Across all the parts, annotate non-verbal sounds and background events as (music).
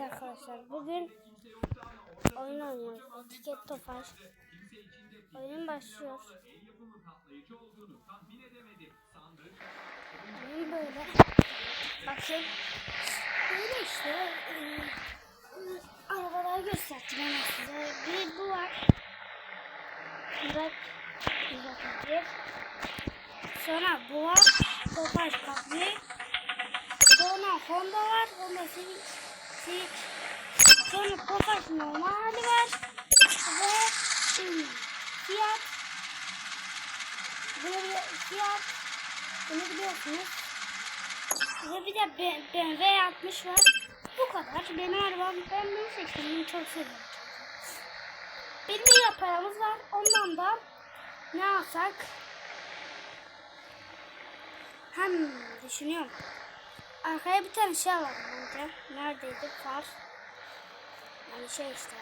Evet arkadaşlar bugün oyun oynuyoruz. Tiket Tofaş. Oyun başlıyor. Oyun böyle. Bakın. Böyle işte. ıı, Arabaları gösterdim hemen size. Bir bu var. Murat bir. Sonra bu var. Tofaş kapıyı. Sonra Honda var. Honda Civic. Civic. Sonra Tofaş normal hali var. Ve ım, Fiat. Bunu bile Fiat. Bunu biliyorsunuz. Ve bir de BMW 60 var. Bu kadar. Benim arabam ben bunu seçtim. Bunu çok seviyorum. Bir milyon paramız var. Ondan da ne alsak? Hem düşünüyorum. Arkaya bir tane şey alalım bence. Neredeydi? Far. Yani şey işte.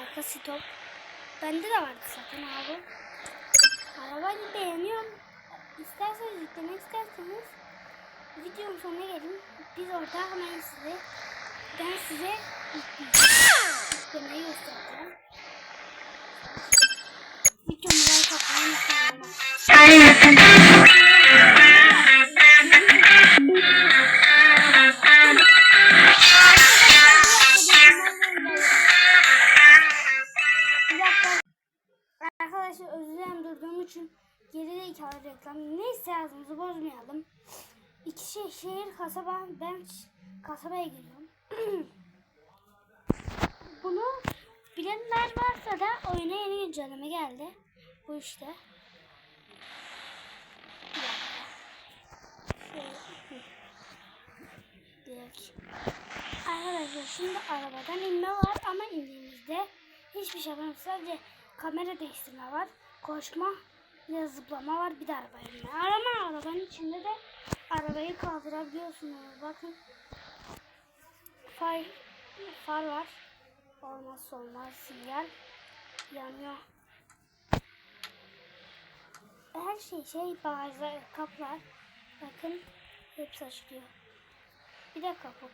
Arka stop. Bende de vardı zaten abi. Arabayı beğeniyorum. İsterseniz yüklemek isterseniz videonun sonuna gelin. Biz orada hemen size ben size yüklemeyi göstereceğim. Zekalı reklam. Neyse ağzımızı bozmayalım. İki şey şehir kasaba ben kasabaya geliyorum. (clears throat) Bunu bilenler varsa da oyuna yeni güncelleme geldi. Bu işte. Direkt. Arkadaşlar şimdi arabadan inme var ama indiğimizde hiçbir şey yapamıyoruz. Sadece kamera değiştirme var. Koşma ve zıplama var. Bir de araba inme. Arama arabanın içinde de arabayı kaldırabiliyorsunuz. Bakın. Far, far var. Olmazsa olmaz sinyal. Yanıyor. Her şey şey bagajlar, kaplar. Bakın hepsi açılıyor. Bir de kaput.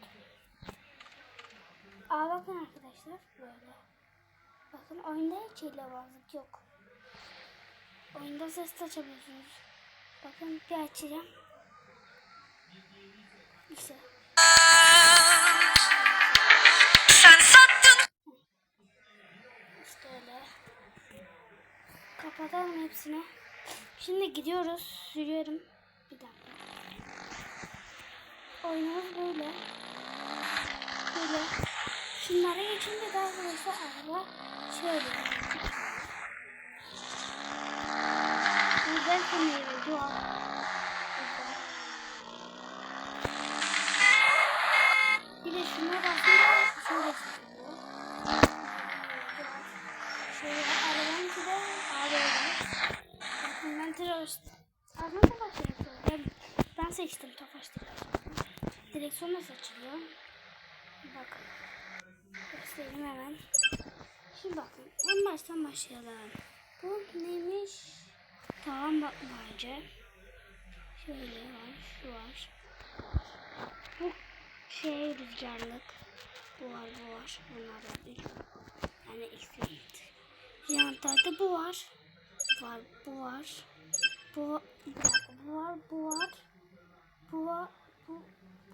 Aa bakın arkadaşlar böyle. Bakın oyunda hiç hilebazlık yok. Oyunda ses açabiliyorsunuz. Bakın bir açacağım. İşte. Sen sattın İşte öyle. Kapatalım hepsini. Şimdi gidiyoruz. Sürüyorum. Bir dakika. Oyunumuz böyle. Böyle. Şunlara geçince de arkadaşlar araba şöyle. Güzel var. Güzel. Bir de şuna bakınca şöyle çıkıyor. Şöyle arabanın içi de ağrıyor. Bakın ben terörist. Da başlıyor. Ben, ben seçtim Tofaş Direksiyon nasıl açılıyor? Bakın. Göstereyim hemen. Şimdi bakın. En baştan başlayalım. Bu neymiş? Tamam bakma önce. Şöyle var. Şu var. Bu şey rüzgarlık. Bu var bu var. Bunlar da değil. Yani ekstremit. Yanlarda bu var. Var bu var. Bu bir dakika bu var bu var. Bu var bu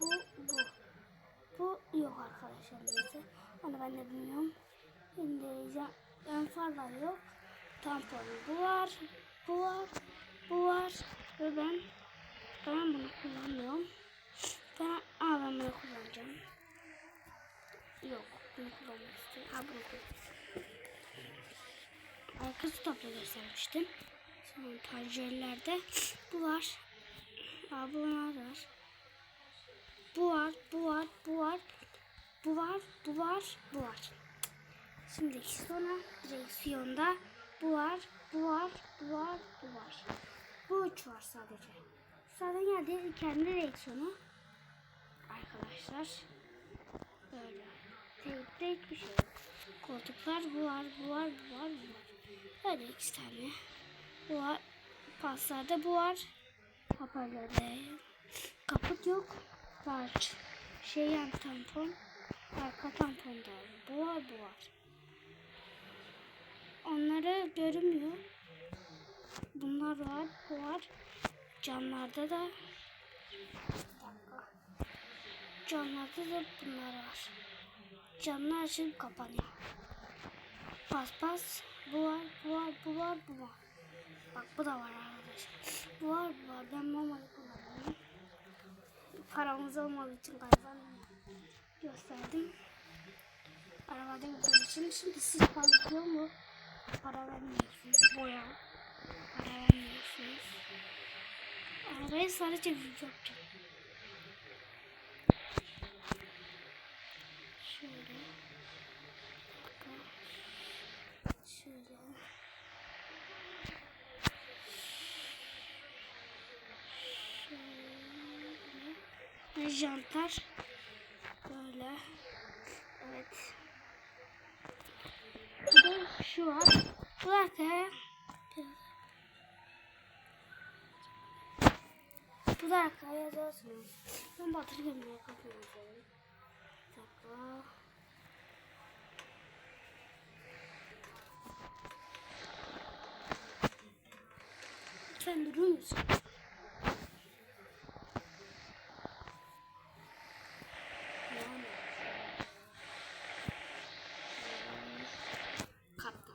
bu bu. Bu yok arkadaşlar neyse. Onu ben de bilmiyorum. Şimdi ön farlar yok. Tampon bu var. Bu var. Bu var. Ve ben ben bunu kullanmıyorum. Ben, aa ben bunu kullanacağım. Yok. Bunu kullanmak istiyorum. Aa bunu kullanacağım. Arka stopla göstermiştim. Sonra tercihlerde bu var. Aa bunlar var. Bu var, bu var, bu var. Bu var, bu var, bu var. Şimdi sonra direksiyonda bu var, bu var, bu var, bu var. Bu üç var sadece. Zaten geldi kendi direksiyonu. Arkadaşlar. Böyle. Teyipte hiçbir şey yok. Koltuklar bu var, bu var, bu var, bu var. Böyle iki tane. Bu var. Paslarda bu var. Hoparlörde. Kaput yok. Var. Şey yan tampon. Arka tamponda bu var bu var. Onları görünmüyor. Bunlar var bu var. Camlarda da Camlarda da bunlar var. Camlar açılıp kapanıyor. Paspas bu var bu var bu var bu var. Bak bu da var arkadaşlar. Bu var bu var. Ben mamayı kullanıyorum. Paramız olmadığı için galiba gösterdim. Arabada göstermişim. Şimdi siz kalkıyor mu? Para vermiyorsunuz. Boya. Para vermiyorsunuz. Arabaya sadece video yapacağım. Şöyle. Şöyle. Şöyle. Jantlar. Böyle. Evet. Bir de şu var. Arkaya. Bu da arkaya yazarsınız. Ben batır gömleğe kapıyorum. Bir. Lütfen durur musun? Yani. Kaptan.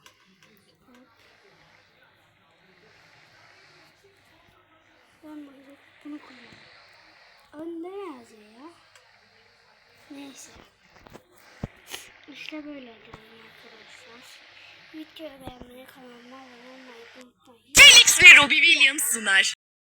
Ben bunu koyuyorum. Önde yazıyor ya? Neyse. İşte böyle diyorum arkadaşlar. Videoyu beğenmeyi, kanalıma abone olmayı unutmayın. Felix ve Robbie Williams sunar.